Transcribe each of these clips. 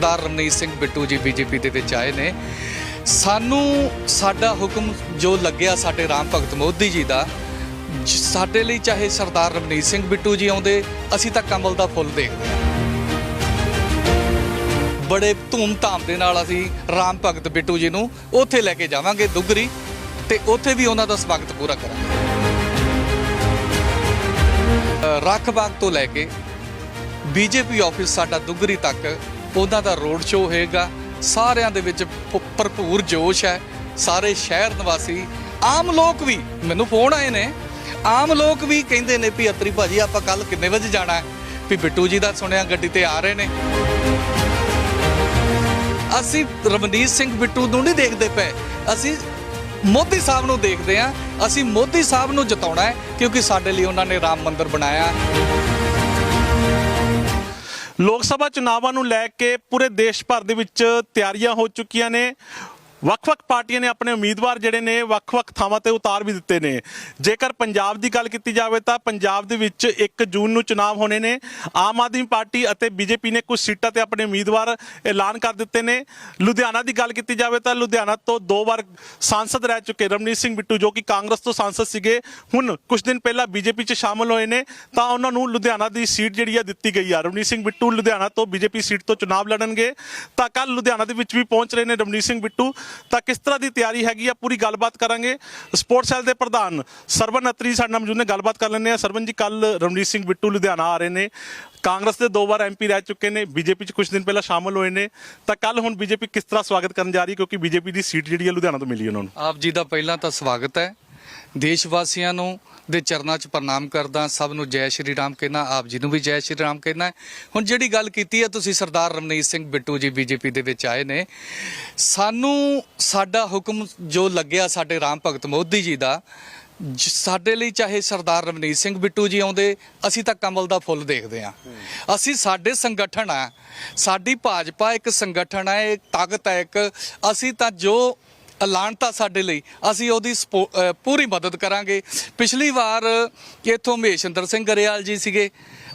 ਸਰਦਾਰ ਰਮਨੀਤ ਸਿੰਘ ਬਿੱਟੂ ਜੀ ਬੀਜੇਪੀ ਦੇ ਵਿੱਚ ਆਏ ਨੇ। ਸਾਨੂੰ ਸਾਡਾ ਹੁਕਮ ਜੋ ਲੱਗਿਆ ਸਾਡੇ ਰਾਮ ਭਗਤ ਮੋਦੀ ਜੀ ਦਾ ਸਾਡੇ ਲਈ ਚਾਹੇ ਸਰਦਾਰ ਰਮਨੀਤ ਸਿੰਘ ਬਿੱਟੂ ਜੀ ਆਉਂਦੇ, ਅਸੀਂ ਤਾਂ ਕਮਲ ਦਾ ਫੁੱਲ ਦੇਖਦੇ ਹਾਂ। ਬੜੇ ਧੂਮ-ਧਾਮ ਦੇ ਨਾਲ ਅਸੀਂ ਰਾਮ ਭਗਤ ਬਿੱਟੂ ਜੀ ਨੂੰ ਉੱਥੇ ਲੈ ਕੇ ਜਾਵਾਂਗੇ ਦੁੱਗਰੀ ਤੇ ਉੱਥੇ ਵੀ ਉਹਨਾਂ ਦਾ ਸਵਾਗਤ ਪੂਰਾ ਕਰਾਂਗੇ। ਰੱਖ ਬਾਗ ਤੋਂ ਲੈ ਕੇ ਬੀਜੇਪੀ ਆਫਿਸ ਸਾਡਾ ਦੁੱਗਰੀ ਤੱਕ ਉਹਨਾਂ ਦਾ ਰੋਡ ਸ਼ੋਅ ਹੋਏਗਾ। ਸਾਰਿਆਂ ਦੇ ਵਿੱਚ ਭਰਪੂਰ ਜੋਸ਼ ਹੈ। ਸਾਰੇ ਸ਼ਹਿਰ ਨਿਵਾਸੀ, ਆਮ ਲੋਕ ਵੀ, ਮੈਨੂੰ ਫੋਨ ਆਏ ਨੇ। ਆਮ ਲੋਕ ਵੀ ਕਹਿੰਦੇ ਨੇ ਵੀ ਅਤਰੀ ਭਾਜੀ, ਆਪਾਂ ਕੱਲ ਕਿੰਨੇ ਵਜੇ ਜਾਣਾ ਹੈ? ਵੀ ਬਿੱਟੂ ਜੀ ਦਾ ਸੁਣਿਆ, ਗੱਡੀ ਤੇ ਆ ਰਹੇ ਨੇ। ਅਸੀਂ ਰਵਨੀਤ ਸਿੰਘ ਬਿੱਟੂ ਨੂੰ ਨਹੀਂ ਦੇਖਦੇ ਪਏ। ਅਸੀਂ ਮੋਦੀ ਸਾਹਿਬ ਨੂੰ ਦੇਖਦੇ ਹਾਂ। ਅਸੀਂ ਮੋਦੀ ਸਾਹਿਬ ਨੂੰ ਜਿਤਾਉਣਾ ਹੈ, ਕਿਉਂਕਿ ਸਾਡੇ ਲਈ ਉਹਨਾਂ ਨੇ ਰਾਮ ਮੰਦਿਰ ਬਣਾਇਆ। ਲੋਕ ਸਭਾ ਚੁਣਾਵਾਂ ਨੂੰ ਲੈ ਕੇ ਪੂਰੇ ਦੇਸ਼ ਭਰ ਦੇ ਵਿੱਚ ਤਿਆਰੀਆਂ ਹੋ ਚੁੱਕੀਆਂ ਨੇ। ਵੱਖ-ਵੱਖ ਪਾਰਟੀਆਂ ਨੇ ਆਪਣੇ ਉਮੀਦਵਾਰ ਜਿਹੜੇ ਨੇ ਵੱਖ-ਵੱਖ ਥਾਵਾਂ ਤੇ ਉਤਾਰ ਵੀ ਦਿੱਤੇ ਨੇ। ਜੇਕਰ ਪੰਜਾਬ ਦੀ ਗੱਲ ਕੀਤੀ ਜਾਵੇ ਤਾਂ ਪੰਜਾਬ ਦੇ ਵਿੱਚ 1 ਜੂਨ ਨੂੰ ਚੁਣਾਵ ਹੋਣੇ ਨੇ। ਆਮ ਆਦਮੀ ਪਾਰਟੀ ਅਤੇ ਬੀਜੇਪੀ ਨੇ ਕੁਝ ਸੀਟਾਂ ਤੇ ਆਪਣੇ ਉਮੀਦਵਾਰ ਐਲਾਨ ਕਰ ਦਿੱਤੇ ਨੇ। ਲੁਧਿਆਣਾ ਦੀ ਗੱਲ ਕੀਤੀ ਜਾਵੇ ਤਾਂ ਲੁਧਿਆਣਾ ਤੋਂ ਦੋ ਵਾਰ ਸਾਂਸਦ ਰਹਿ ਚੁੱਕੇ ਰਮਨੀਤ ਸਿੰਘ ਬਿੱਟੂ, ਜੋ ਕਿ ਕਾਂਗਰਸ ਤੋਂ ਸਾਂਸਦ ਸੀਗੇ। ਹੁਣ ਕੁਝ ਦਿਨ ਪਹਿਲਾਂ ਬੀਜੇਪੀ 'ਚ ਸ਼ਾਮਲ ਹੋਏ ਨੇ, ਤਾਂ ਉਹਨਾਂ ਨੂੰ ਲੁਧਿਆਣਾ ਦੀ ਸੀਟ ਜਿਹੜੀ ਆ ਦਿੱਤੀ ਗਈ ਆ। ਰਮਨੀਤ ਸਿੰਘ ਬਿੱਟੂ ਲੁਧਿਆਣਾ ਤੋਂ ਬੀਜੇਪੀ ਸੀਟ ਤੋਂ ਚੁਣਾਵ ਲੜਨਗੇ। ਤਾਂ ਕੱਲ ਲੁਧਿਆਣਾ ਦੇ ਵਿੱਚ ਵੀ ਪਹੁੰਚ ਰਹੇ ਨੇ ਰਮਨੀਤ ਸਿੰਘ ਬਿੱਟੂ। ਤਾਂ ਕਿਸ ਤਰ੍ਹਾਂ ਦੀ ਤਿਆਰੀ ਹੈਗੀ ਆ, ਪੂਰੀ ਗੱਲਬਾਤ ਕਰਾਂਗੇ। ਸਪੋਰਟਸ ਸੈੱਲ ਦੇ ਪ੍ਰਧਾਨ ਸਰਵਨ ਅਤਰੀ ਸਾਡੇ ਨਾਲ ਮੌਜੂਦ ਨੇ, ਗੱਲਬਾਤ ਕਰ ਲੈਂਦੇ ਆ ਸਰਵਨ ਜੀ ਕੱਲ ਰਮਨੀਤ ਸਿੰਘ ਬਿੱਟੂ ਲੁਧਿਆਣਾ ਆ ਰਹੇ ਨੇ। ਕਾਂਗਰਸ ਦੇ ਦੋ ਵਾਰ ਐਮਪੀ ਰਹਿ ਚੁੱਕੇ ਨੇ, ਬੀਜੇਪੀ 'ਚ ਕੁਝ ਦਿਨ ਪਹਿਲਾਂ ਸ਼ਾਮਲ ਹੋਏ ਨੇ। ਤਾਂ ਕੱਲ ਹੁਣ ਬੀਜੇਪੀ ਕਿਸ ਤਰ੍ਹਾਂ ਸਵਾਗਤ ਕਰਨ ਜਾ ਰਹੀ ਹੈ? ਕਿਉਂਕਿ ਬੀਜੇਪੀ ਦੀ ਸੀਟ ਜਿਹੜੀ ਹੈ ਲੁਧਿਆਣਾ ਤੋਂ ਮਿਲੀ ਉਹਨਾਂ ਨੂੰ। ਆਪ ਜੀ ਦਾ ਪਹਿਲਾਂ ਤਾਂ ਸਵਾਗਤ ਹੈ। ਦੇਸ਼ ਵਾਸੀਆਂ ਨੂੰ ਦੇ ਚਰਨਾਂ 'ਚ ਪ੍ਰਣਾਮ ਕਰਦਾ, ਸਭ ਨੂੰ ਜੈ ਸ਼੍ਰੀ ਰਾਮ ਕਹਿਣਾ, ਆਪ ਜੀ ਨੂੰ ਵੀ ਜੈ ਸ਼੍ਰੀ ਰਾਮ ਕਹਿਣਾ। ਹੁਣ ਜਿਹੜੀ ਗੱਲ ਕੀਤੀ ਹੈ, ਤੁਸੀਂ ਸਰਦਾਰ ਰਮਨੀਤ ਸਿੰਘ ਬਿੱਟੂ ਜੀ ਬੀਜੇਪੀ ਦੇ ਵਿੱਚ ਆਏ ਨੇ। ਸਾਨੂੰ ਸਾਡਾ ਹੁਕਮ ਜੋ ਲੱਗਿਆ ਸਾਡੇ ਰਾਮ ਭਗਤ ਮੋਦੀ ਜੀ ਦਾ, ਜ- ਸਾਡੇ ਲਈ ਚਾਹੇ ਸਰਦਾਰ ਰਵਨੀਤ ਸਿੰਘ ਬਿੱਟੂ ਜੀ ਆਉਂਦੇ, ਅਸੀਂ ਤਾਂ ਕਮਲ ਦਾ ਫੁੱਲ ਦੇਖਦੇ ਹਾਂ। ਅਸੀਂ ਸਾਡੇ ਸੰਗਠਨ ਆ, ਸਾਡੀ ਭਾਜਪਾ ਇੱਕ ਸੰਗਠਨ ਹੈ ਇਹ ਤਾਕਤ ਹੈ ਇੱਕ, ਅਸੀਂ ਤਾਂ ਜੋ ਐਲਾਨਤਾ ਸਾਡੇ ਲਈ। ਅਸੀਂ ਉਹਦੀ ਸਪੋ- ਪੂਰੀ ਮਦਦ ਕਰਾਂਗੇ। ਪਿਛਲੀ ਵਾਰ ਇੱਥੋਂ ਮਹੇਸ਼ਿੰਦਰ ਸਿੰਘ ਗਰੇਵਾਲ ਜੀ ਸੀਗੇ।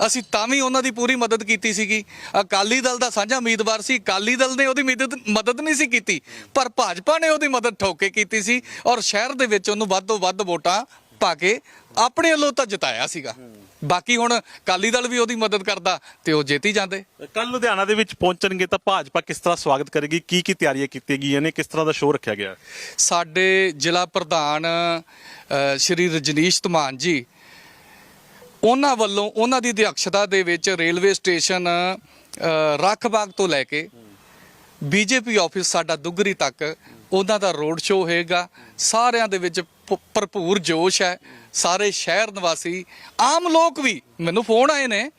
ਅਸੀਂ ਤਾਂ ਵੀ ਉਹਨਾਂ ਦੀ ਪੂਰੀ ਮਦਦ ਕੀਤੀ ਸੀਗੀ। ਅਕਾਲੀ ਦਲ ਦਾ ਸਾਂਝਾ ਉਮੀਦਵਾਰ ਸੀ। ਅਕਾਲੀ ਦਲ ਨੇ ਉਹਦੀ ਮਦਦ ਮਦਦ ਨਹੀਂ ਸੀ ਕੀਤੀ। ਪਰ ਭਾਜਪਾ ਨੇ ਉਹਦੀ ਮਦਦ ਠੋਕ ਕੇ ਕੀਤੀ ਸੀ। ਔਰ ਸ਼ਹਿਰ ਦੇ ਵਿੱਚ ਉਹਨੂੰ ਵੱਧ ਤੋਂ ਵੱਧ ਵੋਟਾਂ ਪਾ ਕੇ ਆਪਣੇ ਵੱਲੋਂ ਤਾਂ ਜਿਤਾਇਆ ਸੀਗਾ। ਬਾਕੀ ਹੁਣ ਅਕਾਲੀ ਦਲ ਵੀ ਉਹਦੀ ਮਦਦ ਕਰਦਾ ਤੇ ਉਹ ਜਿੱਤ ਹੀ ਜਾਂਦੇ। ਕੱਲ ਲੁਧਿਆਣਾ ਦੇ ਵਿੱਚ ਪਹੁੰਚਣਗੇ ਤਾਂ ਭਾਜਪਾ ਕਿਸ ਤਰ੍ਹਾਂ ਸਵਾਗਤ ਕਰੇਗੀ? ਕੀ ਕੀ ਤਿਆਰੀਆਂ ਕੀਤੀਆਂ ਗਈਆਂ ਨੇ? ਕਿਸ ਤਰ੍ਹਾਂ ਦਾ ਸ਼ੋਅ ਰੱਖਿਆ ਗਿਆ? ਸਾਡੇ ਜ਼ਿਲ੍ਹਾ ਪ੍ਰਧਾਨ ਸ਼੍ਰੀ ਰਜਨੀਸ਼ ਧਮਾਨ ਜੀ ਉਹਨਾਂ ਵੱਲੋਂ ਉਹਨਾਂ ਦੀ ਅਧਿਕਸ਼ਤਾ ਦੇ ਵਿੱਚ ਰੇਲਵੇ ਸਟੇਸ਼ਨ ਅ, ਰੱਖ ਬਾਗ ਤੋਂ ਲੈ ਕੇ ਬੀਜੇਪੀ ਆਫਿਸ ਸਾਡਾ ਦੁੱਗਰੀ ਤੱਕ ਉਹਨਾਂ ਦਾ ਰੋਡ ਸ਼ੋਅ ਹੋਏਗਾ। ਸਾਰਿਆਂ ਦੇ ਵਿੱਚ ਭਰਪੂਰ ਜੋਸ਼ ਹੈ। ਸਾਰੇ ਸ਼ਹਿਰ ਨਿਵਾਸੀ, ਆਮ ਲੋਕ ਵੀ, ਮੈਨੂੰ ਫੋਨ ਆਏ ਨੇ,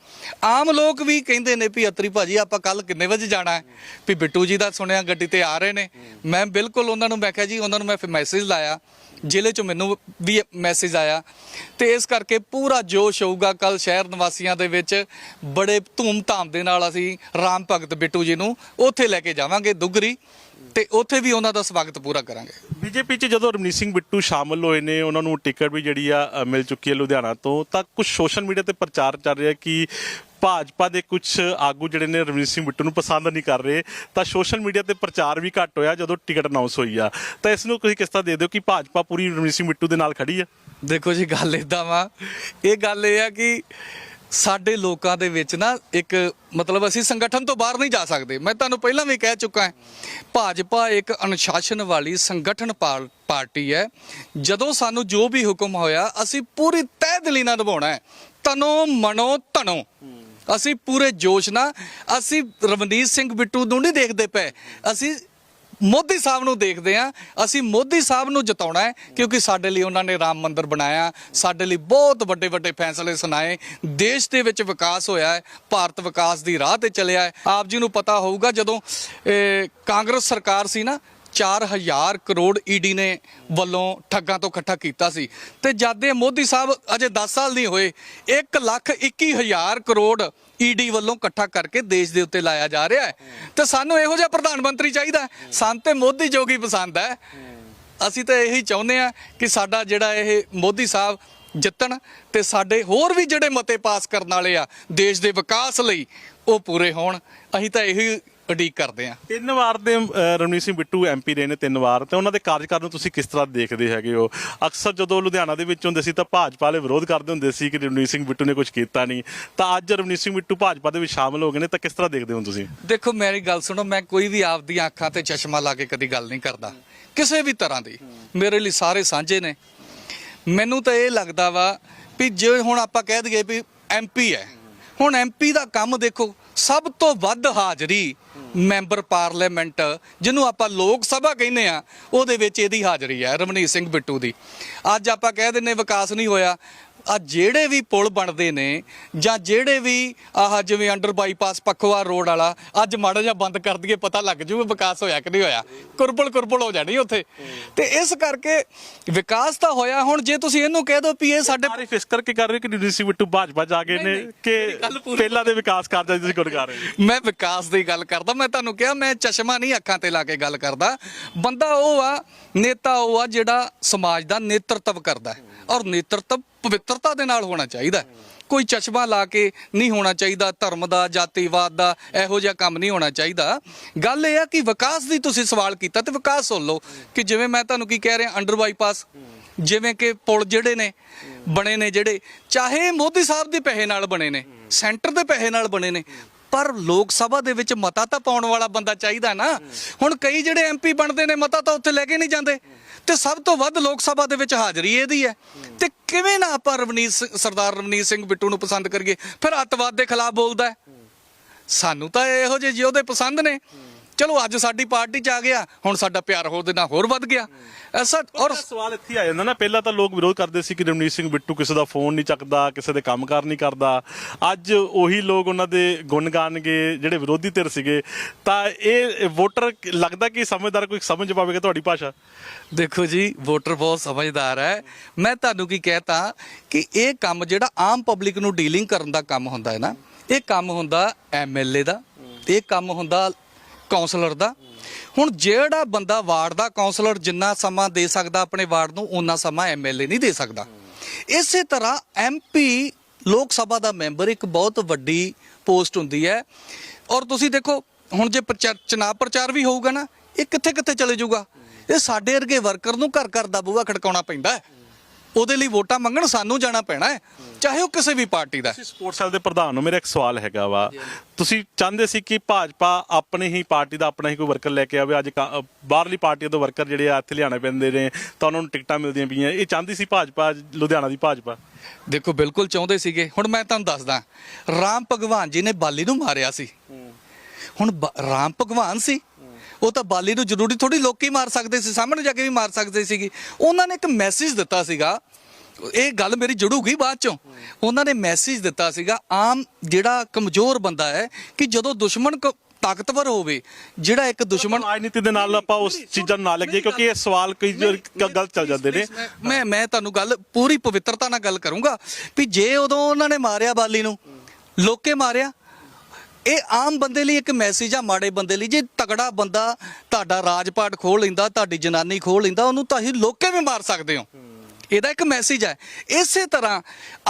ਆਮ ਲੋਕ ਵੀ ਕਹਿੰਦੇ ਨੇ ਵੀ ਅਤਰੀ ਭਾਜੀ, ਆਪਾਂ ਕੱਲ ਕਿੰਨੇ ਵਜੇ ਜਾਣਾ ਹੈ? ਵੀ ਬਿੱਟੂ ਜੀ ਦਾ ਸੁਣਿਆ, ਗੱਡੀ ਤੇ ਆ ਰਹੇ ਨੇ। ਮੈਂ ਬਿਲਕੁਲ ਉਹਨਾਂ ਨੂੰ, ਮੈਂ ਕਿਹਾ ਜੀ, ਉਹਨਾਂ ਨੂੰ ਮੈਂ ਫਿਰ ਮੈਸੇਜ ਲਾਇਆ। ਜ਼ਿਲ੍ਹੇ ਚੋਂ ਮੈਨੂੰ ਵੀ ਮੈਸੇਜ ਆਇਆ ਤੇ ਇਸ ਕਰਕੇ ਪੂਰਾ ਜੋਸ਼ ਹੋਊਗਾ ਕੱਲ ਸ਼ਹਿਰ ਨਿਵਾਸੀਆਂ ਦੇ ਵਿੱਚ ਬੜੇ ਧੂਮ-ਧਾਮ ਦੇ ਨਾਲ ਅਸੀਂ ਰਾਮ ਭਗਤ ਬਿੱਟੂ ਜੀ ਨੂੰ ਉੱਥੇ ਲੈ ਕੇ ਜਾਵਾਂਗੇ ਦੁੱਗਰੀ ਤੇ ਉੱਥੇ ਵੀ ਉਹਨਾਂ ਦਾ ਸਵਾਗਤ ਪੂਰਾ ਕਰਾਂਗੇ। ਬੀਜੇਪੀ 'ਚ ਜਦੋਂ ਰਮਨੀਤ ਸਿੰਘ ਬਿੱਟੂ ਸ਼ਾਮਲ ਹੋਏ ਨੇ, ਉਹਨਾਂ ਨੂੰ ਟਿਕਟ ਵੀ ਜਿਹੜੀ ਆ ਮਿਲ ਚੁੱਕੀ ਹੈ ਲੁਧਿਆਣਾ ਤੋਂ, ਤਾਂ ਕੁਝ ਸੋਸ਼ਲ ਮੀਡੀਆ ਤੇ ਪ੍ਰਚਾਰ ਚੱਲ ਰਿਹਾ ਕਿ ਭਾਜਪਾ ਦੇ ਕੁਝ ਆਗੂ ਜਿਹੜੇ ਨੇ ਰਮਨੀਤ ਸਿੰਘ ਬਿੱਟੂ ਨੂੰ ਪਸੰਦ ਨਹੀਂ ਕਰ ਰਹੇ, ਤਾਂ ਸੋਸ਼ਲ ਮੀਡੀਆ ਤੇ ਪ੍ਰਚਾਰ ਵੀ ਘੱਟ ਹੋਇਆ ਜਦੋਂ ਟਿਕਟ ਅਨਾਉਂਸ ਹੋਈ ਆ। ਤਾਂ ਇਸ ਨੂੰ ਤੁਸੀਂ ਕਿਸ ਤਰ੍ਹਾਂ ਦੇ ਦਿਓ ਕਿ ਭਾਜਪਾ ਪੂਰੀ ਰਮਨੀਤ ਸਿੰਘ ਬਿੱਟੂ ਦੇ ਨਾਲ ਖੜੀ ਆ? ਦੇਖੋ ਜੀ, ਗੱਲ ਇਦਾਂ ਵਾ। ਇਹ ਗੱਲ ਇਹ ਆ ਕਿ ਸਾਡੇ ਲੋਕਾਂ ਦੇ ਵਿੱਚ ਨਾ ਇੱਕ ਮਤਲਬ ਅਸੀਂ ਸੰਗਠਨ ਤੋਂ ਬਾਹਰ ਨਹੀਂ ਜਾ ਸਕਦੇ। ਮੈਂ ਤੁਹਾਨੂੰ ਪਹਿਲਾਂ ਵੀ ਕਹਿ ਚੁੱਕਾ ਹਾਂ, ਭਾਜਪਾ ਇੱਕ ਅਨੁਸ਼ਾਸਨ ਵਾਲੀ ਸੰਗਠਨ ਪਾਲ- ਪਾਰਟੀ ਹੈ। ਜਦੋਂ ਸਾਨੂੰ ਜੋ ਵੀ ਹੁਕਮ ਹੋਇਆ, ਅਸੀਂ ਪੂਰੀ ਤਹਿ ਦਿਲੀ ਨਾਲ ਨਿਭਾਉਣਾ ਹੈ। ਤਨੋ ਮਨੋ ਧਨੋ। ਅਸੀਂ ਪੂਰੇ ਜੋਸ਼ ਨਾਲ, ਅਸੀਂ ਰਵਨੀਤ ਸਿੰਘ ਬਿੱਟੂ ਨੂੰ ਨਹੀਂ ਦੇਖਦੇ ਪਏ। ਅਸੀਂ ਮੋਦੀ ਸਾਹਿਬ ਨੂੰ ਦੇਖਦੇ ਆ ਅਸੀਂ ਮੋਦੀ ਸਾਹਿਬ ਨੂੰ ਜਿਤਾਉਣਾ ਹੈ, ਕਿਉਂਕਿ ਸਾਡੇ ਲਈ ਉਹਨਾਂ ਨੇ ਰਾਮ ਮੰਦਿਰ ਬਣਾਇਆ, ਸਾਡੇ ਲਈ ਬਹੁਤ ਵੱਡੇ ਵੱਡੇ ਫੈਸਲੇ ਸੁਣਾਏ, ਦੇਸ਼ ਦੇ ਵਿੱਚ ਵਿਕਾਸ ਹੋਇਆ ਹੈ, ਭਾਰਤ ਵਿਕਾਸ ਦੀ ਰਾਹ ਤੇ ਚੱਲਿਆ ਹੈ। ਆਪ ਜੀ ਨੂੰ ਪਤਾ ਹੋਊਗਾ ਜਦੋਂ ਕਾਂਗਰਸ ਸਰਕਾਰ ਸੀ ਨਾ 4000 ਕਰੋੜ ਈਡੀ ਨੇ ਵੱਲੋਂ ਠੱਗਾਂ ਤੋਂ ਇਕੱਠਾ ਕੀਤਾ ਸੀ। ਤੇ ਜਦ ਦੇ ਮੋਦੀ ਸਾਹਿਬ ਅਜੇ 10 ਸਾਲ ਨਹੀਂ ਹੋਏ 1 ਲੱਖ 21 ਹਜ਼ਾਰ ਕਰੋੜ ਈਡੀ ਵੱਲੋਂ ਇਕੱਠਾ ਕਰਕੇ ਦੇਸ਼ ਦੇ ਉੱਤੇ ਲਾਇਆ ਜਾ ਰਿਹਾ ਹੈ। ਤੇ ਸਾਨੂੰ ਇਹੋ ਜਿਹਾ ਪ੍ਰਧਾਨ ਮੰਤਰੀ ਚਾਹੀਦਾ ਸਾਨੂੰ ਤੇ ਮੋਦੀ ਜੋਗੀ ਪਸੰਦ ਹੈ। ਅਸੀਂ ਤਾਂ ਇਹੀ ਚਾਹੁੰਦੇ ਆ ਕਿ ਸਾਡਾ ਜਿਹੜਾ ਇਹ ਮੋਦੀ ਸਾਹਿਬ ਜਿੱਤਣ ਤੇ ਸਾਡੇ ਹੋਰ ਵੀ ਜਿਹੜੇ ਮਤੇ ਪਾਸ ਕਰਨ ਵਾਲੇ ਆ, ਦੇਸ਼ ਦੇ ਵਿਕਾਸ ਲਈ ਉਹ ਪੂਰੇ ਹੋਣ। ਅਸੀਂ ਤਾਂ ਇਹੀ ਉਡੀਕ ਕਰਦੇ ਆ ਤਿੰਨ ਵਾਰ ਦੇ ਅਹ, ਸਿੰਘ ਬਿੱਟੂ ਐਮਪੀ ਰਹੇ ਨੇ ਤਿੰਨ ਵਾਰ ਤੇ ਉਹਨਾਂ ਦੇ ਕਾਰਜਕਾਲ ਨੂੰ ਤੁਸੀਂ ਕਿਸ ਤਰ੍ਹਾਂ ਦੇਖਦੇ ਹੈਗੇ ਹੋ? ਅਕਸਰ ਜਦੋਂ ਲੁਧਿਆਣਾ ਦੇ ਵਿੱਚ ਹੁੰਦੇ ਸੀ ਤਾਂ ਭਾਜਪਾ ਵਾਲੇ ਵਿਰੋਧ ਕਰਦੇ ਹੁੰਦੇ ਸੀ ਕਿ ਰਣਜੀਤ ਸਿੰਘ ਬਿੱਟੂ ਨੇ ਕੁਝ ਕੀਤਾ ਨਹੀਂ। ਤਾਂ ਅੱਜ ਰਣਜੀਤ ਸਿੰਘ ਬਿੱਟੂ ਭਾਜਪਾ ਦੇ ਵਿੱਚ ਸ਼ਾਮਲ ਹੋ ਗਏ ਨੇ ਤਾਂ ਕਿਸ ਤਰ੍ਹਾਂ ਦੇਖਦੇ ਹੋ ਤੁਸੀਂ? ਦੇਖੋ ਮੇਰੀ ਗੱਲ ਸੁਣੋ ਮੈਂ ਕੋਈ ਵੀ ਆਪਦੀਆਂ ਅੱਖਾਂ ਤੇ ਚਸ਼ਮਾ ਲਾ ਕੇ ਕਦੀ ਗੱਲ ਨਹੀਂ ਕਰਦਾ। ਕਿਸੇ ਵੀ ਤਰ੍ਹਾਂ ਦੀ। ਮੇਰੇ ਲਈ ਸਾਰੇ ਸਾਂਝੇ ਨੇ। ਮੈਨੂੰ ਤਾਂ ਇਹ ਲੱਗਦਾ ਵਾ ਵੀ ਜੇ ਹੁਣ ਆਪਾਂ ਕਹਿ ਦਈਏ ਵੀ ਐਮਪੀ ਹੈ ਹੁਣ ਐਮਪੀ ਦਾ ਕੰਮ ਦੇਖੋ, ਸਭ ਤੋਂ ਵੱਧ ਹਾਜ਼ਰੀ ਮੈਂਬਰ ਪਾਰਲੀਮੈਂਟ, ਜਿਹਨੂੰ ਆਪਾਂ ਲੋਕ ਸਭਾ ਕਹਿੰਦੇ ਆ, ਉਹਦੇ ਵਿੱਚ ਇਹਦੀ ਹਾਜ਼ਰੀ ਹੈ ਰਮਨੀਤ ਸਿੰਘ ਬਿੱਟੂ ਦੀ। ਅੱਜ ਆਪਾਂ ਕਹਿ ਦਿੰਨੇ ਵਿਕਾਸ ਨਹੀਂ ਹੋਇਆ ਆ ਜਿਹੜੇ ਵੀ ਪੁਲ ਬਣਦੇ ਨੇ ਜਾਂ ਜਿਹੜੇ ਵੀ ਆਹ ਜਿਵੇਂ ਅੰਡਰ ਬਾਈਪਾਸ ਪੱਖਵਾ ਰੋਡ ਵਾਲਾ ਅੱਜ ਮਾੜਾ ਜਿਹਾ ਬੰਦ ਕਰ ਦਈਏ ਪਤਾ ਲੱਗ ਜੂ ਵਿਕਾਸ ਹੋਇਆ ਕਿ ਨਹੀਂ ਹੋਇਆ। ਕੁਰਬਲ ਕੁਰਬਲ ਹੋ ਜਾਣੀ ਉੱਥੇ। ਤੇ ਇਸ ਕਰਕੇ ਵਿਕਾਸ ਤਾਂ ਹੋਇਆ ਹੁਣ ਜੇ ਤੁਸੀਂ ਇਹਨੂੰ ਕਹਿ ਦਿਓ ਵੀ ਇਹ ਸਾਡੇ ਤਾਰੀਫ ਇਸ ਕਰਕੇ ਕਰ ਰਹੇ ਕਿ ਸਿੰਘ ਬਿੱਟੂ ਭਾਜਪਾ ਜਾ ਗਏ ਨੇ ਕਿ ਗੱਲ ਪਹਿਲਾਂ ਦੇ ਵਿਕਾਸ ਕਾਰਜਾਂ ਦੀ ਤੁਸੀਂ ਗੁਣ ਕਰ ਰਹੇ ਮੈਂ ਵਿਕਾਸ ਦੀ ਗੱਲ ਕਰਦਾ ਮੈਂ ਤੁਹਾਨੂੰ ਕਿਹਾ ਮੈਂ ਚਸ਼ਮਾ ਨਹੀਂ ਅੱਖਾਂ ਤੇ ਲਾ ਕੇ ਗੱਲ ਕਰਦਾ। ਬੰਦਾ ਉਹ ਆ ਨੇਤਾ ਉਹ ਆ ਜਿਹੜਾ ਸਮਾਜ ਦਾ ਨੇਤਰਤਵ ਕਰਦਾ ਔਰ ਨੇਤਰਤਵ ਪਵਿੱਤਰਤਾ ਦੇ ਨਾਲ ਹੋਣਾ ਚਾਹੀਦਾ ਕੋਈ ਚਸ਼ਮਾ ਲਾ ਕੇ ਨਹੀਂ ਹੋਣਾ ਚਾਹੀਦਾ, ਧਰਮ ਦਾ, ਜਾਤੀਵਾਦ ਦਾ, ਇਹੋ ਜਿਹਾ ਕੰਮ ਨਹੀਂ ਹੋਣਾ ਚਾਹੀਦਾ। ਗੱਲ ਇਹ ਆ ਕਿ ਵਿਕਾਸ ਦੀ ਤੁਸੀਂ ਸਵਾਲ ਕੀਤਾ ਤੇ ਵਿਕਾਸ ਸੁਣ ਲਓ ਕਿ ਜਿਵੇਂ ਮੈਂ ਤੁਹਾਨੂੰ ਕੀ ਕਹਿ ਰਿਹਾ, ਅੰਡਰ ਬਾਈਪਾਸ, ਜਿਵੇਂ ਕਿ ਪੁਲ ਜਿਹੜੇ ਨੇ, ਬਣੇ ਨੇ ਜਿਹੜੇ, ਚਾਹੇ ਮੋਦੀ ਸਾਹਿਬ ਦੇ ਪੈਸੇ ਨਾਲ ਬਣੇ ਨੇ, ਸੈਂਟਰ ਦੇ ਪੈਸੇ ਨਾਲ ਬਣੇ ਨੇ, ਪਰ ਲੋਕ ਸਭਾ ਦੇ ਵਿੱਚ ਮਤਾ ਤਾਂ ਪਾਉਣ ਵਾਲਾ ਬੰਦਾ ਚਾਹੀਦਾ ਨਾ। ਹੁਣ ਕਈ ਜਿਹੜੇ ਐਮਪੀ ਬਣਦੇ ਨੇ, ਮਤਾ ਤਾਂ ਉੱਥੇ ਲੈ ਕੇ ਨਹੀਂ ਜਾਂਦੇ। ਤੇ ਸਭ ਤੋਂ ਵੱਧ ਲੋਕ ਸਭਾ ਦੇ ਵਿੱਚ ਹਾਜ਼ਰੀ ਇਹਦੀ ਹੈ। ਤੇ ਕਿਵੇਂ ਨਾ ਆਪਾਂ ਰਵਨੀਤ ਸਿੰਘ- ਸਰਦਾਰ ਰਵਨੀਤ ਸਿੰਘ ਬਿੱਟੂ ਨੂੰ ਪਸੰਦ ਕਰੀਏ, ਫਿਰ ਅੱਤਵਾਦ ਦੇ ਖਿਲਾਫ ਬੋਲਦਾ ਸਾਨੂੰ ਤਾਂ ਇਹੋ ਜਿਹੇ ਜਿਹੇ ਪਸੰਦ ਨੇ। ਚਲੋ ਅੱਜ ਸਾਡੀ ਪਾਰਟੀ ਚ ਆ ਗਿਆ ਹੁਣ ਸਾਡਾ ਪਿਆਰ ਹੋਰ ਦੇ ਨਾਲ ਹੋਰ ਵੱਧ ਗਿਆ। ਐਸਾ ਔਰ ਸਵਾਲ ਇੱਥੇ ਆ ਜਾਂਦਾ ਨਾ ਪਹਿਲਾਂ ਤਾਂ ਲੋਕ ਵਿਰੋਧ ਕਰਦੇ ਸੀ ਕਿ ਰਣਜੀਤ ਸਿੰਘ ਬਿੱਟੂ ਕਿਸੇ ਦਾ ਫੋਨ ਨਹੀਂ ਚੱਕਦਾ ਕਿਸੇ ਦੇ ਕੰਮਕਾਰ ਨਹੀਂ ਕਰਦਾ। ਅੱਜ ਉਹੀ ਲੋਕ ਉਹਨਾਂ ਦੇ ਗੁਣ ਗਾਣਗੇ ਜਿਹੜੇ ਵਿਰੋਧੀ ਧਿਰ ਸੀਗੇ। ਤਾਂ ਇਹ ਵੋਟਰ ਲੱਗਦਾ ਕਿ ਸਮਝਦਾਰ ਕੋਈ ਸਮਝ ਪਾਵੇਗਾ ਤੁਹਾਡੀ ਭਾਸ਼ਾ? ਦੇਖੋ ਜੀ ਵੋਟਰ ਬਹੁਤ ਸਮਝਦਾਰ ਹੈ। ਮੈਂ ਤੁਹਾਨੂੰ ਕੀ ਕਹਿਤਾ ਕਿ ਇਹ ਕੰਮ ਜਿਹੜਾ ਆਮ ਪਬਲਿਕ ਨੂੰ ਡੀਲਿੰਗ ਕਰਨ ਦਾ ਕੰਮ ਹੁੰਦਾ ਹੈ ਨਾ ਇਹ ਕੰਮ ਹੁੰਦਾ ਐਮਐਲਏ ਦਾ ਇਹ ਕੰਮ ਹੁੰਦਾ ਕਾਉਂਸਲਰ ਦਾ। ਹੁਣ ਜਿਹੜਾ ਬੰਦਾ ਵਾਰਡ ਦਾ ਕਾਉਂਸਲਰ ਜਿੰਨਾ ਸਮਾਂ ਦੇ ਸਕਦਾ ਆਪਣੇ ਵਾਰਡ ਨੂੰ, ਓਨਾ ਸਮਾਂ ਐਮਐਲਏ ਨਹੀਂ ਦੇ ਸਕਦਾ। ਇਸੇ ਤਰ੍ਹਾਂ ਐਮਪੀ ਲੋਕ ਸਭਾ ਦਾ ਮੈਂਬਰ ਇੱਕ ਬਹੁਤ ਵੱਡੀ ਪੋਸਟ ਹੁੰਦੀ ਹੈ। ਔਰ ਤੁਸੀਂ ਦੇਖੋ, ਹੁਣ ਜੇ ਪ੍ਰਚਾਰ ਚੁਣਾਵ ਪ੍ਰਚਾਰ ਵੀ ਹੋਊਗਾ ਨਾ, ਇਹ ਕਿੱਥੇ ਕਿੱਥੇ ਚਲੇ ਜਾਊਗਾ? ਇਹ ਸਾਡੇ ਵਰਗੇ ਵਰਕਰ ਨੂੰ ਘਰ ਘਰ ਦਾ ਬੂਹਾ ਖੜਕਾਉਣਾ ਪੈਂਦਾ ਹੈ। ਉਹਦੇ ਲਈ ਵੋਟਾਂ ਮੰਗਣ ਸਾਨੂੰ ਜਾਣਾ ਪੈਣਾ ਹੈ ਚਾਹੇ ਉਹ ਕਿਸੇ ਵੀ ਪਾਰਟੀ ਦਾ ਹੈ। ਤੁਸੀਂ ਸਪੋਰਟਸ ਸੈਲ ਦੇ ਪ੍ਰਧਾਨ ਨੂੰ ਮੇਰਾ ਇੱਕ ਸਵਾਲ ਹੈਗਾ ਵਾ। ਤੁਸੀਂ ਚਾਹੁੰਦੇ ਸੀ ਕਿ ਭਾਜਪਾ ਆਪਣੀ ਹੀ ਪਾਰਟੀ ਦਾ ਆਪਣਾ ਹੀ ਕੋਈ ਵਰਕਰ ਲੈ ਕੇ ਆਵੇ? ਅੱਜ ਕਾ- ਅ, ਬਾਹਰਲੀ ਪਾਰਟੀਆਂ ਤੋਂ ਵਰਕਰ ਜਿਹੜੇ ਆ ਇੱਥੇ ਲਿਆਣੇ ਪੈਂਦੇ ਨੇ ਤਾਂ ਉਹਨਾਂ ਨੂੰ ਟਿਕਟਾਂ ਮਿਲਦੀਆਂ ਪਈਆਂ। ਇਹ ਚਾਹੁੰਦੀ ਸੀ ਭਾਜਪਾ ਲੁਧਿਆਣਾ ਦੀ ਭਾਜਪਾ? ਦੇਖੋ ਬਿਲਕੁਲ ਚਾਹੁੰਦੇ ਸੀਗੇ। ਹੁਣ ਮੈਂ ਤੁਹਾਨੂੰ ਦੱਸਦਾ ਰਾਮ ਭਗਵਾਨ ਜੀ ਨੇ ਬਾਲੀ ਨੂੰ ਮਾਰਿਆ ਸੀ। ਹੁਣ ਬ- ਰਾਮ ਭਗਵਾਨ ਸੀ ਉਹ ਤਾਂ ਬਾਲੀ ਨੂੰ ਜ਼ਰੂਰੀ ਥੋੜੀ ਲੋਕੀ ਮਾਰ ਸਕਦੇ ਸੀ ਸਾਹਮਣੇ ਜਾ ਕੇ ਵੀ ਮਾਰ ਸਕਦੇ ਸੀਗੇ। ਉਹਨਾਂ ਨੇ ਇੱਕ ਮੈਸੇਜ ਦਿੱਤਾ ਸੀਗਾ ਇਹ ਗੱਲ ਮੇਰੀ ਜੁੜੂਗੀ ਬਾਅਦ ਚੋਂ। ਉਹਨਾਂ ਨੇ ਮੈਸੇਜ ਦਿੱਤਾ ਸੀਗਾ ਆਮ ਜਿਹੜਾ ਕਮਜ਼ੋਰ ਬੰਦਾ ਹੈ ਕਿ ਜਦੋਂ ਦੁਸ਼ਮਣ ਕ- ਤਾਕਤਵਰ ਹੋਵੇ ਜਿਹੜਾ ਇੱਕ ਦੁਸ਼ਮਣ ਰਾਜਨੀਤੀ ਦੇ ਨਾਲ ਆਪਾਂ ਉਸ ਚੀਜ਼ਾਂ ਨੂੰ ਨਾ ਲੱਗੀਏ ਕਿਉਂਕਿ ਇਹ ਸਵਾਲ ਕਈ ਗਲਤ ਚੱਲ ਜਾਂਦੇ ਨੇ। ਮੈਂ ਮੈਂ ਤੁਹਾਨੂੰ ਗੱਲ ਪੂਰੀ ਪਵਿੱਤਰਤਾ ਨਾਲ ਗੱਲ ਕਰੂੰਗਾ ਵੀ ਜੇ ਉਦੋਂ ਉਹਨਾਂ ਨੇ ਮਾਰਿਆ ਬਾਲੀ ਨੂੰ ਲੋਕੇ ਮਾਰਿਆ ਇਹ ਆਮ ਬੰਦੇ ਲਈ ਇੱਕ ਮੈਸੇਜ ਆ ਮਾੜੇ ਬੰਦੇ ਲਈ। ਜੇ ਤਗੜਾ ਬੰਦਾ ਤੁਹਾਡਾ ਰਾਜਪਾਟ ਖੋਲ ਲੈਂਦਾ, ਤੁਹਾਡੀ ਜਨਾਨੀ ਖੋਲ ਲੈਂਦਾ, ਉਹਨੂੰ ਤੁਸੀਂ ਲੋਕੇ ਵੀ ਮਾਰ ਸਕਦੇ ਹੋ। ਇਹਦਾ ਇੱਕ ਮੈਸੇਜ ਹੈ ਇਸੇ ਤਰ੍ਹਾਂ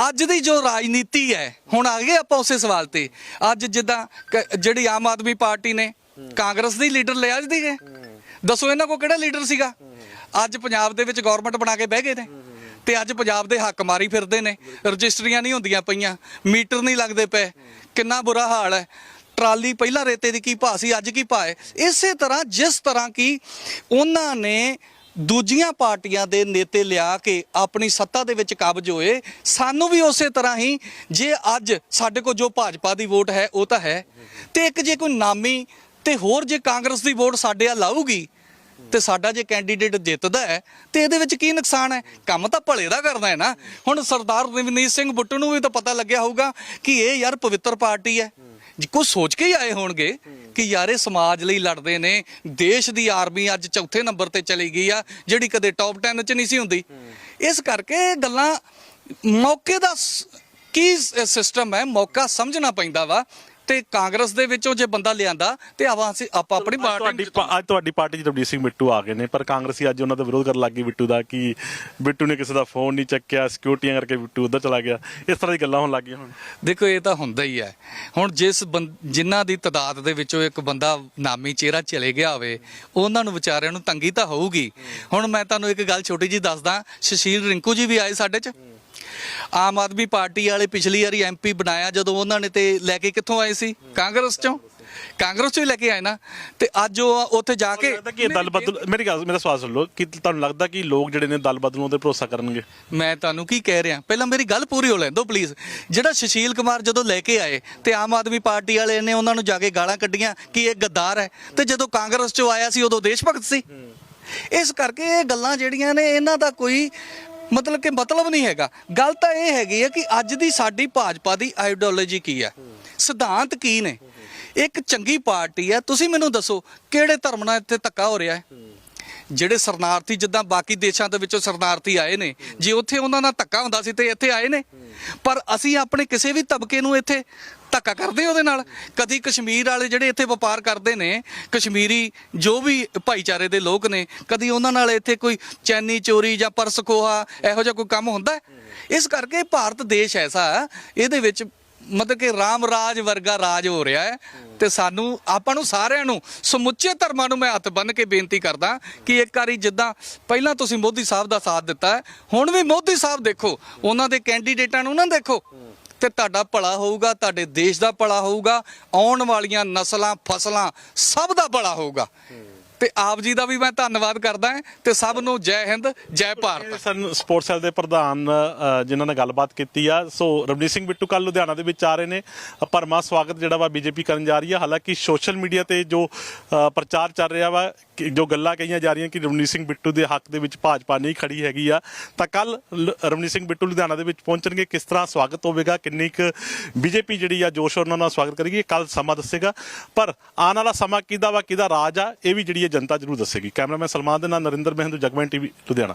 ਅੱਜ ਦੀ ਜੋ ਰਾਜਨੀਤੀ ਹੈ, ਹੁਣ ਆ ਗਏ ਆਪਾਂ ਉਸੇ ਸਵਾਲ ਤੇ। ਅੱਜ ਜਿੱਦਾਂ ਕ- ਜਿਹੜੀ ਆਮ ਆਦਮੀ ਪਾਰਟੀ ਨੇ, ਕਾਂਗਰਸ ਦੀ ਲੀਡਰ ਲਿਆ ਜੀ ਗਏ ਦੱਸੋ ਇਹਨਾਂ ਕੋ ਕਿਹੜਾ ਲੀਡਰ ਸੀਗਾ? ਅੱਜ ਪੰਜਾਬ ਦੇ ਵਿੱਚ ਗਵਰਨਮੈਂਟ ਬਣਾ ਕੇ ਬਹਿ ਗਏ ਨੇ। ਤੇ ਅੱਜ ਪੰਜਾਬ ਦੇ ਹੱਕ ਮਾਰੀ ਫਿਰਦੇ ਨੇ। ਰਜਿਸਟਰੀਆਂ ਨਹੀਂ ਹੁੰਦੀਆਂ ਪਈਆਂ। ਮੀਟਰ ਨਹੀਂ ਲੱਗਦੇ ਪਏ। ਕਿੰਨਾ ਬੁਰਾ ਹਾਲ ਹੈ। ਟਰਾਲੀ ਪਹਿਲਾਂ ਰੇਤੇ ਦੀ ਕੀ ਭਾਅ ਸੀ, ਅੱਜ ਕੀ ਭਾਅ ਹੈ। ਇਸੇ ਤਰ੍ਹਾਂ ਜਿਸ ਤਰ੍ਹਾਂ ਕਿ ਉਹਨਾਂ ਨੇ ਦੂਜੀਆਂ ਪਾਰਟੀਆਂ ਦੇ ਨੇਤੇ ਲਿਆ ਕੇ ਆਪਣੀ ਸੱਤਾ ਦੇ ਵਿੱਚ ਕਾਬਜ਼ ਹੋਏ, ਸਾਨੂੰ ਵੀ ਉਸੇ ਤਰ੍ਹਾਂ ਹੀ ਜੇ ਅੱਜ ਸਾਡੇ ਕੋਲ ਜੋ ਭਾਜਪਾ ਦੀ ਵੋਟ ਹੈ, ਉਹ ਤਾਂ ਹੈ। ਤੇ ਇੱਕ ਜੇ ਕੋਈ ਨਾਮੀ ਤੇ ਹੋਰ ਜੇ ਕਾਂਗਰਸ ਦੀ ਵੋਟ ਸਾਡੇ ਆ ਲਾਊਗੀ ਤੇ ਸਾਡਾ ਜੇ ਕੈਂਡੀਡੇਟ ਜਿੱਤਦਾ ਹੈ, ਤੇ ਇਹਦੇ ਵਿੱਚ ਕੀ ਨੁਕਸਾਨ ਹੈ? ਕੰਮ ਤਾਂ ਭਲੇ ਦਾ ਕਰਨਾ ਹੈ ਨਾ। ਹੁਣ ਸਰਦਾਰ ਰਵਨੀਤ ਸਿੰਘ ਬੁੱਟੂ ਨੂੰ ਵੀ ਤਾਂ ਪਤਾ ਲੱਗਿਆ ਹੋਊਗਾ ਕਿ ਇਹ ਯਾਰ ਪਵਿੱਤਰ ਪਾਰਟੀ ਹੈ। ਜੀ ਕੁਝ ਸੋਚ ਕੇ ਹੀ ਆਏ ਹੋਣਗੇ ਕਿ ਯਾਰ ਇਹ ਸਮਾਜ ਲਈ ਲੜਦੇ ਨੇ। ਦੇਸ਼ ਦੀ ਆਰਮੀ ਅੱਜ ਚੌਥੇ ਨੰਬਰ ਤੇ ਚਲੀ ਗਈ ਆ, ਜਿਹੜੀ ਕਦੇ ਟੌਪ 10 ਚ ਨਹੀਂ ਸੀ ਹੁੰਦੀ। ਇਸ ਕਰਕੇ ਗੱਲਾਂ ਮੌਕੇ ਦਾ ਕੀ ਸਿਸਟਮ ਹੈ? ਮੌਕਾ ਸਮਝਣਾ ਪੈਂਦਾ ਵਾ। ਤੇ ਕਾਂਗਰਸ ਦੇ ਵਿੱਚੋਂ ਜੇ ਬੰਦਾ ਲਿਆਂਦਾ ਤੇ ਆਵਾਂ ਅਸੀਂ ਆਪਾਂ ਆਪਣੀ ਪਾਰਟੀ ਤੁਹਾਡੀ ਨੂੰ ਪਾ- ਅੱਜ ਤੁਹਾਡੀ ਪਾਰਟੀ 'ਚ ਰਵਨੀਤ ਸਿੰਘ ਬਿੱਟੂ ਆ ਗਏ ਨੇ ਪਰ ਕਾਂਗਰਸੀ ਅੱਜ ਉਹਨਾਂ ਦਾ ਵਿਰੋਧ ਕਰਨ ਲੱਗ ਗਈ ਬਿੱਟੂ ਦਾ ਕਿ ਬਿੱਟੂ ਨੇ ਕਿਸੇ ਦਾ ਫੋਨ ਨਹੀਂ ਚੱਕਿਆ ਸਿਕਿਉਰਟੀਆਂ ਕਰਕੇ ਬਿੱਟੂ ਉੱਧਰ ਚਲਾ ਗਿਆ। ਇਸ ਤਰ੍ਹਾਂ ਦੀ ਗੱਲਾਂ ਹੋਣ ਲੱਗ ਗਈਆਂ ਹੁਣ। ਦੇਖੋ ਇਹ ਤਾਂ ਹੁੰਦਾ ਹੀ ਹੈ। ਹੁਣ ਜਿਸ ਬੰ- ਜਿਨ੍ਹਾਂ ਦੀ ਤਦਾਦ ਦੇ ਵਿੱਚੋਂ ਇੱਕ ਬੰਦਾ ਨਾਮੀ ਚਿਹਰਾ ਚਲੇ ਗਿਆ ਹੋਵੇ ਉਹਨਾਂ ਨੂੰ ਵਿਚਾਰਿਆਂ ਨੂੰ ਤੰਗੀ ਤਾਂ ਹੋਊਗੀ। ਹੁਣ ਮੈਂ ਤੁਹਾਨੂੰ ਇੱਕ ਗੱਲ ਛੋਟੀ ਜੀ ਦੱਸਦਾ ਸੁਸ਼ੀਲ ਰਿੰਕੂ ਜੀ ਵੀ ਆਏ ਸਾਡੇ 'ਚ? ਆਮ ਆਦਮੀ ਪਾਰਟੀ ਵਾਲੇ ਪਿਛਲੀ ਵਾਰੀ ਐਮਪੀ ਬਣਾਇਆ ਜਦੋਂ ਉਹਨਾਂ ਨੇ ਤੇ ਲੈ ਕੇ ਕਿੱਥੋਂ ਆਏ ਸੀ? ਕਾਂਗਰਸ ਚੋਂ? ਕਾਂਗਰਸ ਚੋਂ ਹੀ ਲੈ ਕੇ ਆਏ ਨਾ? ਤੇ ਅੱਜ ਉਹ ਉੱਥੇ ਜਾ ਕੇ ਲੱਗਦਾ ਕਿ ਇਹ ਦਲ ਬਦਲ ਮੇਰੀ ਗੱਲ ਮੇਰਾ ਸਵਾਲ ਸੁਣ ਲਓ ਕਿ ਤੁਹਾਨੂੰ ਲੱਗਦਾ ਕਿ ਲੋਕ ਜਿਹੜੇ ਨੇ ਦਲ ਬਦਲੂ ਤੇ ਭਰੋਸਾ ਕਰਨਗੇ? ਮੈਂ ਤੁਹਾਨੂੰ ਕੀ ਕਹਿ ਰਿਹਾ? ਪਹਿਲਾਂ ਮੇਰੀ ਗੱਲ ਪੂਰੀ ਹੋ ਲੈਣ ਦਿਓ ਪਲੀਜ਼ ਜਿਹੜਾ ਸੁਸ਼ੀਲ ਕੁਮਾਰ ਜਦੋਂ ਲੈ ਕੇ ਆਏ ਤੇ ਆਮ ਆਦਮੀ ਪਾਰਟੀ ਵਾਲੇ ਨੇ ਉਹਨਾਂ ਨੂੰ ਜਾ ਕੇ ਗਾਲਾਂ ਕੱਢੀਆਂ ਕਿ ਇਹ ਗੱਦਾਰ ਹੈ ਤੇ ਜਦੋਂ ਕਾਂਗਰਸ ਚੋਂ ਆਇਆ ਸੀ ਉਦੋਂ ਦੇਸ਼ ਭਗਤ ਸੀ। ਇਸ ਕਰਕੇ ਇਹ ਗੱਲਾਂ ਜਿਹੜੀਆਂ ਨੇ ਇਹਨਾਂ ਦਾ ਕੋਈ ਮਤਲਬ ਕਿ ਮਤਲਬ ਨਹੀਂ ਹੈਗਾ। ਗੱਲ ਤਾਂ ਇਹ ਹੈਗੀ ਹੈ ਕਿ ਅੱਜ ਦੀ ਸਾਡੀ ਭਾਜਪਾ ਦੀ ਆਈਡੀਓਲੋਜੀ ਕੀ ਹੈ ਸਿਧਾਂਤ ਕੀ ਨੇ? ਇੱਕ ਚੰਗੀ ਪਾਰਟੀ ਹੈ ਤੁਸੀਂ ਮੈਨੂੰ ਦੱਸੋ, ਕਿਹੜੇ ਧਰਮ ਨਾਲ ਇੱਥੇ ਧੱਕਾ ਹੋ ਰਿਹਾ ਹੈ? ਜਿਹੜੇ ਸ਼ਰਨਾਰਥੀ, ਜਿੱਦਾਂ ਬਾਕੀ ਦੇਸ਼ਾਂ ਦੇ ਵਿੱਚੋਂ ਸ਼ਰਨਾਰਥੀ ਆਏ ਨੇ, ਜੇ ਉੱਥੇ ਉਹਨਾਂ ਨਾਲ ਧੱਕਾ ਹੁੰਦਾ ਸੀ ਤੇ ਇੱਥੇ ਆਏ ਨੇ। ਪਰ ਅਸੀਂ ਆਪਣੇ ਕਿਸੇ ਵੀ ਤਬਕੇ ਨੂੰ ਇੱਥੇ ਧੱਕਾ ਕਰਦੇ ਉਹਦੇ ਨਾਲ। ਕਦੀ ਕਸ਼ਮੀਰ ਵਾਲੇ ਜਿਹੜੇ ਇੱਥੇ ਵਪਾਰ ਕਰਦੇ ਨੇ, ਕਸ਼ਮੀਰੀ ਜੋ ਵੀ ਭਾਈਚਾਰੇ ਦੇ ਲੋਕ ਨੇ, ਕਦੀ ਉਹਨਾਂ ਨਾਲ ਇੱਥੇ ਕੋਈ ਚੈਨੀ ਚੋਰੀ ਜਾਂ ਪਰਸ ਖੋਹਾ, ਇਹੋ ਜਿਹਾ ਕੋਈ ਕੰਮ ਹੁੰਦਾ। ਇਸ ਕਰਕੇ ਭਾਰਤ ਦੇਸ਼ ਐਸਾ ਇਹਦੇ ਵਿੱਚ ਮਤਲਬ ਕਿ ਰਾਮ ਰਾਜ ਵਰਗਾ ਰਾਜ ਹੋ ਰਿਹਾ ਹੈ ਤੇ ਸਾਨੂੰ, ਆਪਾਂ ਨੂੰ ਸਾਰਿਆਂ ਨੂੰ ਸਮੁੱਚੇ ਧਰਮਾਂ ਨੂੰ ਮੈਂ ਹੱਥ ਬੰਨ੍ਹ ਕੇ ਬੇਨਤੀ ਕਰਦਾ ਕਿ ਇੱਕ ਵਾਰੀ ਜਿੱਦਾਂ ਪਹਿਲਾਂ ਤੁਸੀਂ ਮੋਦੀ ਸਾਹਿਬ ਦਾ ਸਾਥ ਦਿੱਤਾ ਹੁਣ ਵੀ ਮੋਦੀ ਸਾਹਿਬ ਦੇਖੋ, ਉਹਨਾਂ ਦੇ ਕੈਂਡੀਡੇਟਾਂ ਨੂੰ ਨਾ ਦੇਖੋ ਤੇ ਤੁਹਾਡਾ ਭਲਾ ਹੋਊਗਾ, ਤੁਹਾਡੇ ਦੇਸ਼ ਦਾ ਭਲਾ ਹੋਊਗਾ, ਆਉਣ ਵਾਲੀਆਂ ਨਸਲਾਂ, ਫਸਲਾਂ ਸਭ ਦਾ ਭਲਾ ਹੋਊਗਾ। ਤੇ ਆਪ ਜੀ ਦਾ ਵੀ ਮੈਂ ਧੰਨਵਾਦ ਕਰਦਾ ਹਾਂ ਤੇ ਸਭ ਨੂੰ ਜੈ ਹਿੰਦ ਜੈ ਭਾਰਤ। ਸਨ ਸਪੋਰਟਸ ਸੈਲ ਦੇ ਪ੍ਰਧਾਨ ਜਿਨ੍ਹਾਂ ਨਾਲ ਗੱਲਬਾਤ ਕੀਤੀ ਆ। ਸੋ ਰਵਨੀਤ ਸਿੰਘ ਬਿੱਟੂ ਕੱਲ ਲੁਧਿਆਣਾ ਦੇ ਵਿੱਚ ਆ ਰਹੇ ਨੇ। ਅ, ਭਰਮਾ ਸਵਾਗਤ ਜਿਹੜਾ ਵਾ ਬੀਜੇਪੀ ਕਰਨ ਜਾ ਰਹੀ ਆ। ਹਾਲਾਂਕਿ ਸੋਸ਼ਲ ਮੀਡੀਆ ਤੇ ਜੋ ਪ੍ਰਚਾਰ ਚੱਲ ਰਿਹਾ ਵਾ ਕਿ ਜੋ ਗੱਲਾਂ ਕਹੀਆਂ ਜਾ ਰਹੀਆਂ ਕਿ ਰਵਨੀਤ ਸਿੰਘ ਬਿੱਟੂ ਦੇ ਹੱਕ ਦੇ ਵਿੱਚ ਭਾਜਪਾ ਨਹੀਂ ਖੜੀ ਹੈਗੀ ਆ, ਤਾਂ ਕੱਲ ਰਵਨੀਤ ਸਿੰਘ ਬਿੱਟੂ ਲੁਧਿਆਣਾ ਦੇ ਵਿੱਚ ਪਹੁੰਚਣਗੇ। ਕਿਸ ਤਰ੍ਹਾਂ ਸਵਾਗਤ ਹੋਵੇਗਾ? ਕਿੰਨੀ ਕੁ ਬੀਜੇਪੀ ਜਿਹੜੀ ਆ ਜੋਸ਼ ਉਹਨਾਂ ਨਾਲ ਸਵਾਗਤ ਕਰੇਗੀ? ਕੱਲ ਸਮਾਂ ਦੱਸੇਗਾ। ਪਰ ਆਉਣ ਵਾਲਾ ਸਮਾਂ ਕਿਹਦਾ ਵਾ ਕਿਹਦਾ ਰਾਜ ਆ, ਇਹ ਵੀ ਜਿਹੜੀ ਹੈ ਜਨਤਾ ਜ਼ਰੂਰ ਦੱਸੇਗੀ। ਕੈਮਰਾਮੈਨ ਸਲਮਾਨ ਦੇ ਨਾਲ ਨਰਿੰਦਰ ਮਹਿੰਦੂ, ਜਗਮੈਨ ਟੀਵੀ, ਲੁਧਿਆਣਾ।